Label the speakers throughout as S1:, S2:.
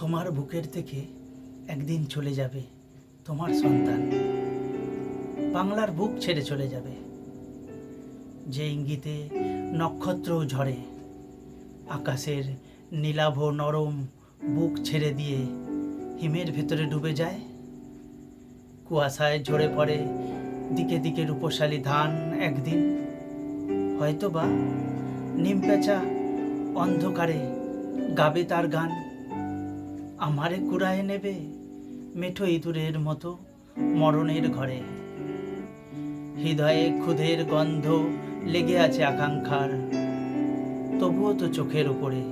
S1: তোমার বুকের থেকে একদিন চলে যাবে তোমার সন্তান। বাংলার বুক ছেড়ে চলে যাবে। যে ইঙ্গিতে নক্ষত্র ঝরে, আকাশের নীলাভ নরম বুক ছেড়ে দিয়ে হিমের ভেতরে ডুবে যায়। কুয়াশায় ঝরে পড়ে দিকে দিকে রূপশালী ধান একদিন। হয়তো বা নিমপেঁচা অন্ধকারে গাবে তার গান। আমারে কুড়ায় নেবে মেঠো ইঁদুরের মতো মরণের ঘরে। হৃদয়ে ক্ষুধের গন্ধ লেগে আছে আকাঙ্ক্ষার, তবুও তো চোখের উপরে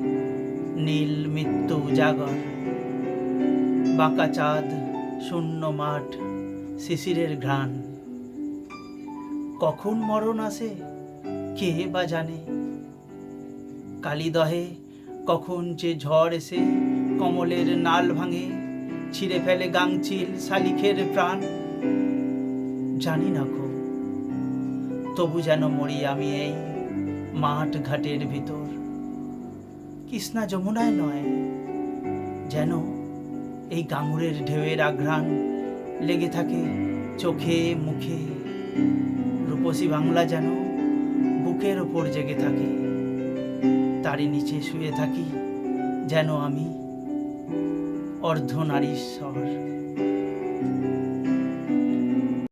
S1: নীল মৃত্যু উজাগর। বাঁকা চাঁদ, শূন্য মাঠ, শিশিরের ঘ্রাণ। কখন মরণ আসে, কে বা জানে? কালিদহে কখন যে ঝড় এসে কমলের নাল ভাঙে, ছিঁড়ে ফেলে গাংচিল শালিখের প্রাণ। জানি না গো, তবু যেন মরি আমি এই মাঠ ঘাটের ভিতর। কৃষ্ণা যমুনায় নয়, যেন এই গাঙুরের ঢেউয়ের আঘ্রাণ লেগে থাকে চোখে মুখে। রূপসী বাংলা যেন বুকের ওপর জেগে থাকে, তারই নিচে শুয়ে থাকি যেন আমি। অর্ধনারীশ্বর